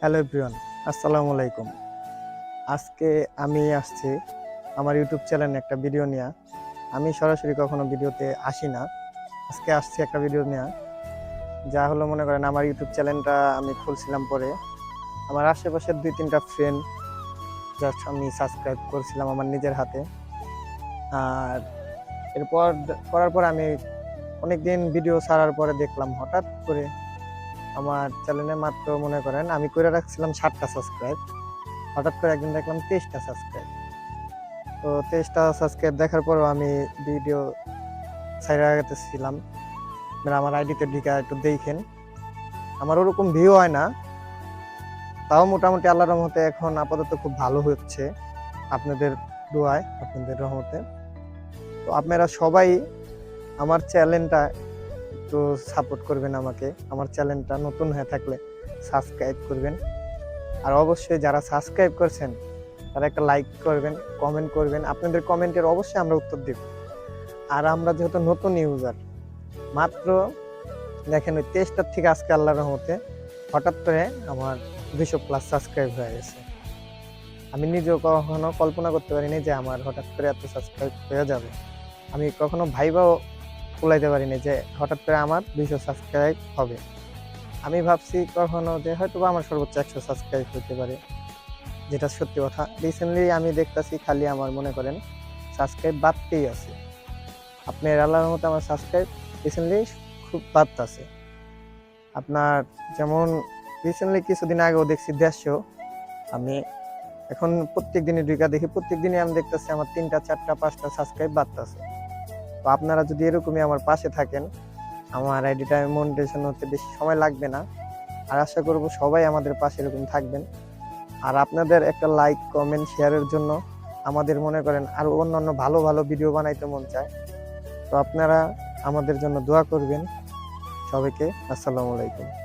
Hello everyone, আসসালামু আলাইকুম। আজকে আমি আসছি আমার ইউটিউব চ্যানেলে একটা ভিডিও নিয়ে। আমি সরাসরি কখনো ভিডিওতে আসি না। আজকে আসছি একটা ভিডিও নিয়ে। যা হলো মনে করেন আমার ইউটিউব চ্যানেলটা আমি খুলছিলাম পরে। আমার আশেপাশের দুই তিনটা ফ্রেন্ড জাস্ট আমি সাবস্ক্রাইব করছিলাম আমার নিজের হাতে। আর এরপর, করার পর আমি অনেকদিন ভিডিও ছাড়ার পরে দেখলাম হঠাৎ করে আমার চ্যানেলে মাত্র মনে করেন আমি করে রাখছিলাম ষাটটা সাবস্ক্রাইব হঠাৎ করে একদিন দেখলাম তেইশটা সাবস্ক্রাইব তো তেইশটা সাবস্ক্রাইব দেখার পরও আমি ভিডিও সাইডে মানে আমার আইডিতে ঢিকা একটু দেখেন। আমার ওরকম ভিউ হয় না। তাও মোটামুটি আল্লাহর রহমতে এখন আপাতত খুব ভালো হচ্ছে। আপনাদের দোয়ায়, আপনাদের রহমতে। তো আপনারা সবাই আমার চ্যানেলটা একটু সাপোর্ট করবেন আমাকে। আমার চ্যানেলটা নতুন হয়ে থাকলে সাবস্ক্রাইব করবেন। আর অবশ্যই যারা সাবস্ক্রাইব করছেন, তারা একটা লাইক করবেন কমেন্ট করবেন। আপনাদের কমেন্টের অবশ্যই আমরা উত্তর দেব। আর আমরা যেহেতু নতুন ইউজার মাত্র দেখেন ওই তেইশটার থেকে আজকে আল্লাহর রহমতে হঠাৎ করে আমার দুশো প্লাস সাবস্ক্রাইব হয়ে গেছে। আমি নিজেও কখনো কল্পনা করতে পারিনি যে আমার হঠাৎ করে এত সাবস্ক্রাইব হয়ে যাবে। আমি কখনো ভাইবাও কুলাইতে পারিনি যে হঠাৎ করে আমার দুইশো সাবস্ক্রাইব হবে। আমি ভাবছি কখনো যে হয়তো বা আমার সর্বোচ্চ একশো সাবস্ক্রাইব হতে পারে। যেটা সত্যি কথা। রিসেন্টলি আমি দেখতাছি খালি আমার মনে করেন সাবস্ক্রাইব বাড়তেই আছে। আপনার আল্লাহর মতো আমার সাবস্ক্রাইব রিসেন্টলি খুব বাড়তেছে। আপনার যেমন রিসেন্টলি কিছুদিন আগেও দেখছি দেড়শো। আমি এখন প্রত্যেক দিনই দুইটা দেখি প্রত্যেক দিনই আমি দেখতেছি আমার তিনটা, চারটা, পাঁচটা সাবস্ক্রাইব বাড়তেছে। তো আপনারা যদি এরকমই আমার পাশে থাকেন, আমার আইডিটা মনিটেশন হতে বেশি সময় লাগবে না। আর আশা করব সবাই আমাদের পাশে এরকম থাকবেন। আর আপনাদের একটা লাইক কমেন্ট শেয়ারের জন্য আমাদের মনে করেন আরও অন্যান্য ভালো ভালো ভিডিও বানাইতে মন চায়। তো আপনারা আমাদের জন্য দোয়া করবেন। সবাইকে আসসালামু আলাইকুম।